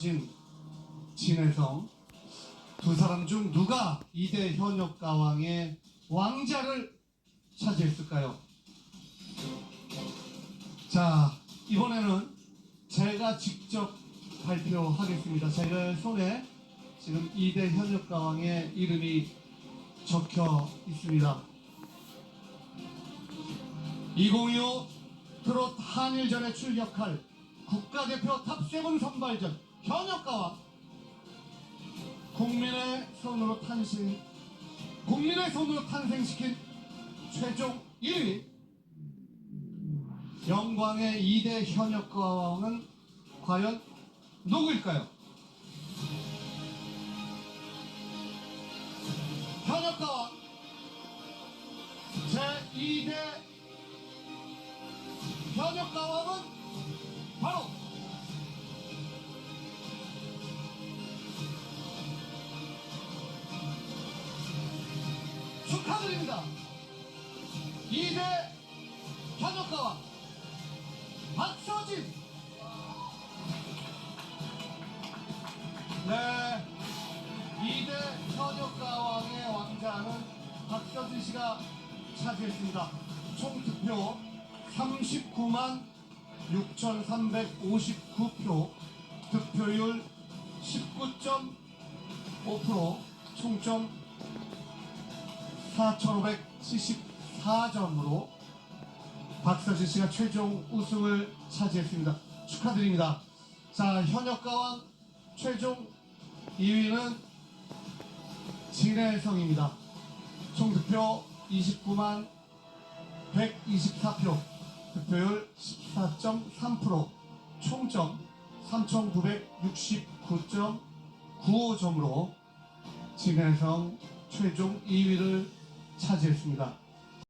진, 진혜성 두 사람 중 누가 이대 현역 가왕의 왕자를 차지했을까요? 자 이번에는 제가 직접 발표하겠습니다. 제가 손에 지금 이대 현역 가왕의 이름이 적혀 있습니다. 2025 트롯 한일전에 출격할 국가대표 탑7 선발전 현역가왕 국민의 손으로 탄생 국민의 손으로 탄생시킨 최종 1위 영광의 2대 현역가왕은 과연 누구일까요? 현역가왕 제2대 현역가왕 축하드립니다. 2대 현역가왕 박서진 네 2대 현역가왕의 왕자는 박서진 씨가 차지했습니다. 총 득표 39만 6,359표 득표율 19.5% 총점 4,574점으로 박서진 씨가 최종 우승을 차지했습니다. 축하드립니다. 자, 현역 가왕 최종 2위는 진혜성입니다. 총 득표 29만 124표, 득표율 14.3%, 총점 3,969.95점으로 진혜성 최종 2위를 차지했습니다.